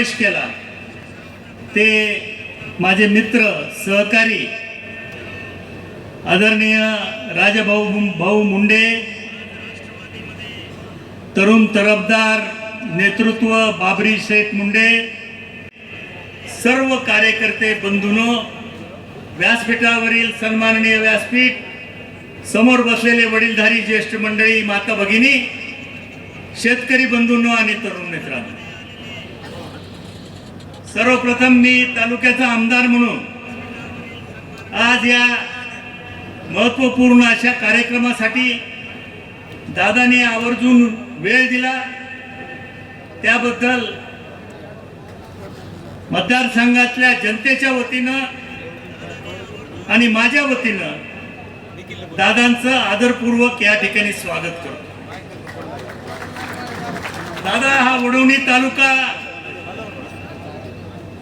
प्रवेश केला. ते माझे मित्र सहकारी आदरणीय राजाभाऊ भाऊ मुंडे तरुण तरफदार नेतृत्व बाबरी शेख मुंडे सर्व कार्यकर्ते बंधूनो व्यासपीठावरील सन्माननीय व्यासपीठ समोर बसलेले वडीलधारी ज्येष्ठ मंडळी माता भगिनी शेतकरी बंधूंनो आणि तरुण मित्रांनो. सर्वप्रथम मी तालुक्याचा आमदार म्हणून आज या महत्त्वपूर्ण अशा कार्यक्रमासाठी दादाने आवर्जून वेळ दिला. त्याबद्दल मतदारसंघातल्या जनतेच्या वतीनं आणि माझ्या वतीनं दादांचं आदरपूर्वक या ठिकाणी स्वागत करतो. दादा हा वडवणी तालुका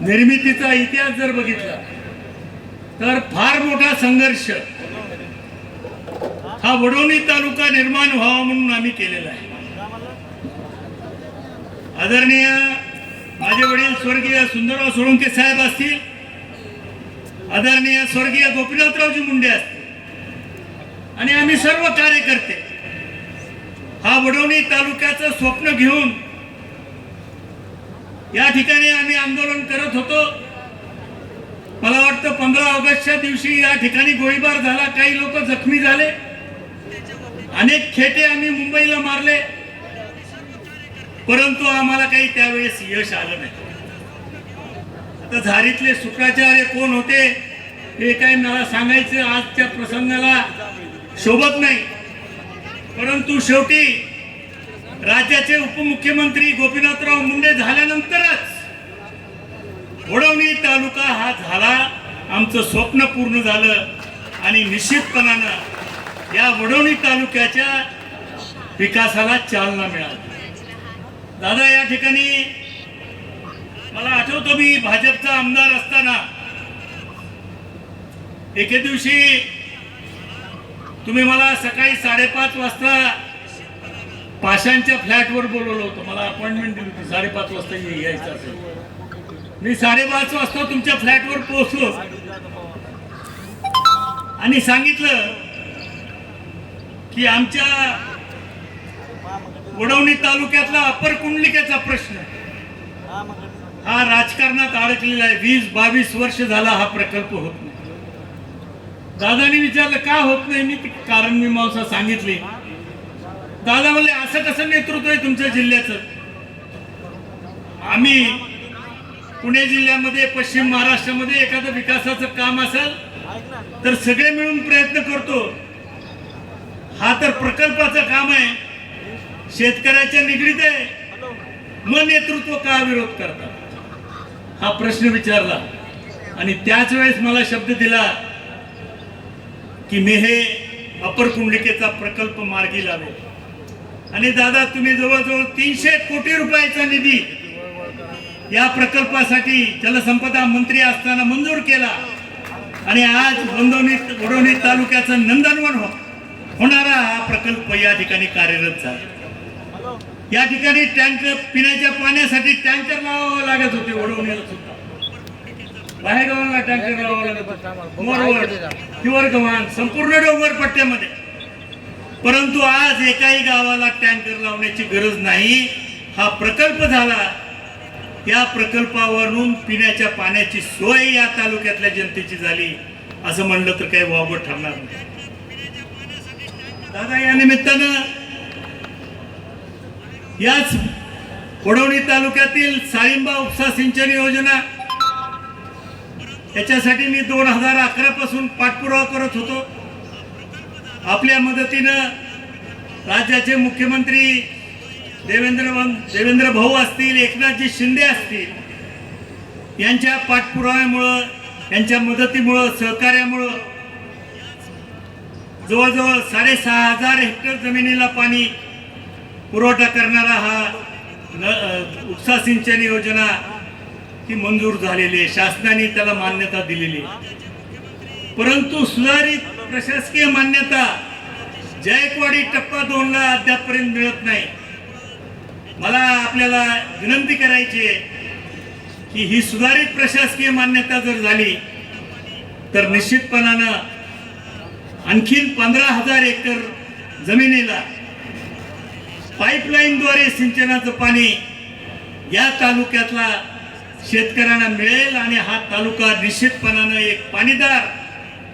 निर्मितीचा इतिहास जर बघितला तर फार मोठा संघर्ष हा वडवणी तालुका निर्माण व्हावा म्हणून आम्ही केलेला आहे. आदरणीय माझे वडील स्वर्गीय सुंदरराव सोळंके साहेब असतील आदरणीय स्वर्गीय गोपीनाथरावजी मुंडे असतील आणि आम्ही सर्व कार्यकर्ते हा वडवणी तालुक्याचं स्वप्न घेऊन या ठिकाणी आम्ही आंदोलन करत होतो. मला वाटतं पंधरा ऑगस्टच्या दिवशी या ठिकाणी गोळीबार झाला. काही लोक जखमी झाले. अनेक खेटे आम्ही मुंबईला मारले. परंतु आम्हाला काही त्यावेळेस यश आलं नाही. आता झारीतले शुक्राचार्य कोण होते हे काही मला सांगायचं आजच्या प्रसंगाला शोभत नाही. परंतु शेवटी राज्याचे उपमुख्यमंत्री गोपीनाथराव मुंडे झाल्यानंतरच वडवणी तालुका हा झाला. आमचं स्वप्न पूर्ण झालं आणि निश्चितपणानं या वडवणी तालुक्याच्या विकासाला चालना मिळाली. दादा या ठिकाणी मला आठवतो मी भाजपचा आमदार असताना एके दिवशी तुम्ही मला सकाळी साडेपाच वाजता पाशांच्या फ्लॅटवर बोलवलं होतं. मला अपॉइंटमेंट दिली होती. साडेपाच वाजता ये- यायचं असेल. मी साडेपाच वाजता तुमच्या फ्लॅटवर पोहोचलो. आणि सांगितलं की आमच्या वडवणी तालुक्यातला अप्पर कुंडलिकेचा प्रश्न हा राजकारणात अडकलेला आहे. वीस बावीस वर्ष झाला हा प्रकल्प होत नाही. दादानी विचारलं का होत नाही? मी कारण मी मावसा सांगितले. दादा म्हणले असं कसं नेतृत्व आहे तुमच्या जिल्ह्याचं. आम्ही पुणे जिल्ह्यामध्ये पश्चिम महाराष्ट्रामध्ये एखादं विकासाचं काम असेल तर सगळे मिळून प्रयत्न करतो. हा तर प्रकल्पाचं काम आहे. शेतकऱ्याच्या निगडीत आहे. मग नेतृत्व का विरोध करतात? हा प्रश्न विचारला. आणि त्याच वेळेस मला शब्द दिला की मी हे अपर कुंडलिकेचा प्रकल्प मार्गी लावेल आणि दादा तुम्ही जवळजवळ तीनशे कोटी रुपयाचा निधी या प्रकल्पासाठी जलसंपदा मंत्री असताना मंजूर केला. आणि आज वंदोनी वडवणी तालुक्याचं नंदनवन हो- होणारा हा प्रकल्प या ठिकाणी कार्यरत झाला. या ठिकाणी टँकर पिण्याच्या पाण्यासाठी टँकर लावावं लागत होते वडवणीला सुद्धा. बाहेर गावाला टँकर लावावं लागत होते. मोरवड हिवरगव्हाण संपूर्ण डोंगर पट्ट्यामध्ये. परंतु आज एकाही गावाला टँकर लावण्याची गरज नाही. हा प्रकल्प झाला. या प्रकल्पावरून पिण्याच्या पाण्याची सोय या तालुक्यातल्या जनतेची झाली. असं म्हणलं तर काही वावग ठरणार नाही. दादा या निमित्तानं याच वडवणी तालुक्यातील साळिंबा उपसा सिंचन योजना याच्यासाठी मी दोन हजार अकरा पासून पाठपुरावा करत होतो. आपल्या मदतीनं राज्याचे मुख्यमंत्री देवेंद्र देवेंद्र भाऊ असतील एकनाथजी शिंदे असतील यांच्या पाठपुराव्यामुळं यांच्या मदतीमुळं सहकार्यामुळं जवळजवळ साडेसहा हजार हेक्टर जमिनीला पाणी पुरवठा करणारा हा न उपसा सिंचन योजना ही मंजूर झालेली आहे. शासनाने त्याला मान्यता दिलेली परंतु सुधारित प्रशासकीय मान्यता जायकवाडी टप्पा दोनला अद्यापपर्यंत मिळत नाही. मला आपल्याला विनंती करायची आहे की ही सुधारित प्रशासकीय मान्यता जर झाली तर निश्चितपणानं आणखीन पंधरा हजार एकर जमिनीला पाईपलाईनद्वारे सिंचनाचं पाणी या तालुक्यातला शेतकऱ्यांना मिळेल आणि हा तालुका निश्चितपणानं एक पाणीदार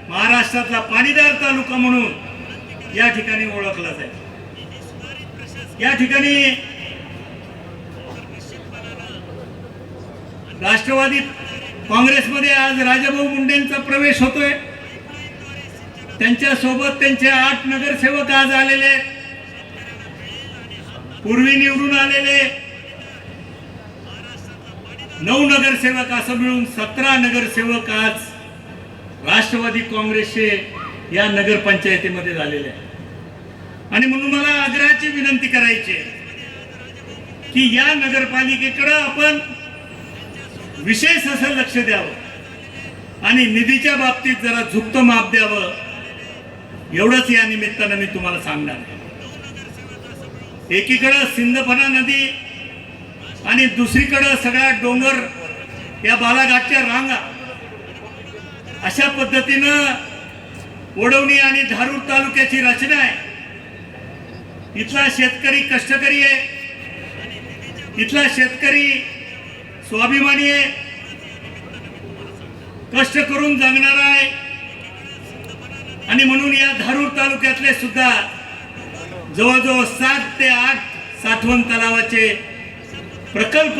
महाराष्ट्रातला पाणीदार तालुका म्हणून या ठिकाणी ओळखला जाईल. या ठिकाणी राष्ट्रवादी काँग्रेसमध्ये आज राजाभाऊ मुंडेंचा प्रवेश होतोय. त्यांच्यासोबत त्यांचे आठ नगरसेवक आज आलेले पूर्वी निवडून आलेले नऊ नगरसेवक असं मिळून सतरा नगरसेवक आज राष्ट्रवादी काँग्रेसचे या नगरपंचायतीमध्ये झालेले आहे. आणि म्हणून मला आग्रहाची विनंती करायची आहे की या नगरपालिकेकडं आपण विशेष असं लक्ष द्यावं आणि निधीच्या बाबतीत जरा झुकतं माप द्यावं. एवढंच या निमित्तानं मी तुम्हाला सांगणार एकीकडं सिंधफणा नदी आणि दुसरीकडं सगळा डोंगर या बालाघाटच्या रांगा अशा पद्धतीनं ओढवणी आणि धारूर तालुक्याची रचना आहे. इथला शेतकरी कष्टकरी आहे. इथला शेतकरी स्वाभिमानी आहे. कष्ट करून जगणारा आहे. आणि म्हणून या धारूर तालुक्यातले सुद्धा जवळजवळ सात ते आठ साठवण तलावाचे प्रकल्प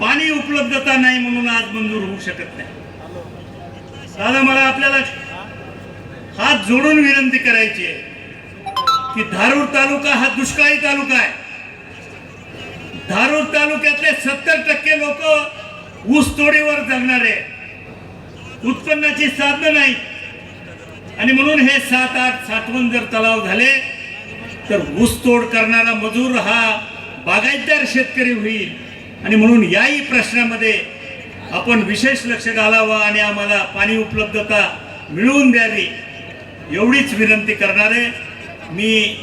पाणी उपलब्धता नाही म्हणून आज मंजूर होऊ शकत नाही. दादा मला आपल्याला हात जोडून विनंती करायची आहे की धारूर तालुका हा दुष्काळी तालुका आहे. धारूर तालुक्यातले सत्तर टक्के लोक ऊसतोडीवर जगणारे उत्पन्नाची साधनं नाही. आणि म्हणून हे सात आठ साठवण जर तलाव झाले तर ऊसतोड करणारा मजूर हा बागायतदार शेतकरी होईल. आणि म्हणून याही प्रश्नामध्ये आपण विशेष लक्ष घालावं आणि आम्हाला पाणी उपलब्धता मिळवून द्यावी एवढीच विनंती करणार. आहे मी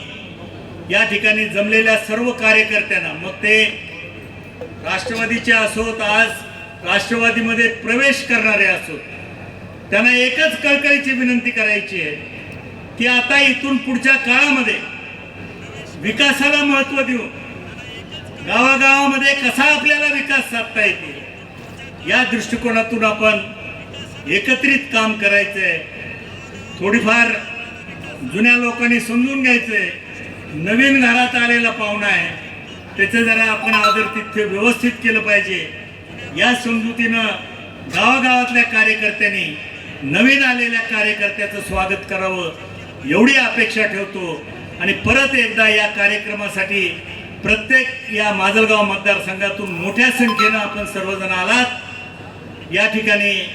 या ठिकाणी जमलेल्या सर्व कार्यकर्त्यांना मग ते राष्ट्रवादीचे असोत आज राष्ट्रवादीमध्ये प्रवेश करणारे असोत त्यांना एकच कळकळीची विनंती करायची आहे की आता इथून पुढच्या काळामध्ये विकासाला महत्त्व देऊन गावागावामध्ये कसा आपल्याला विकास साधता येतील? या दृष्टिकोनातून आपण एकत्रित काम करायचंय. थोडीफार जुन्या लोकांनी समजून घ्यायचंय. नवीन घरात आलेला पाहुणा आहे. त्याचं जरा आपण आदर तिथे व्यवस्थित केलं पाहिजे. या समजुतीनं गावागावातल्या कार्यकर्त्यांनी नवीन आलेल्या कार्यकर्त्याचं स्वागत करावं एवढी अपेक्षा ठेवतो. आणि परत एकदा या कार्यक्रमासाठी प्रत्येक या माजलगाव मतदारसंघातून मोठ्या संख्येनं आपण सर्वजण आलात. या ठिकाणी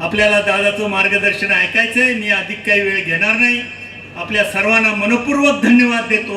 आपल्याला दादाचं मार्गदर्शन ऐकायचंय. मी अधिक काही वेळ घेणार नाही. आपल्या सर्वांना मनपूर्वक धन्यवाद देतो.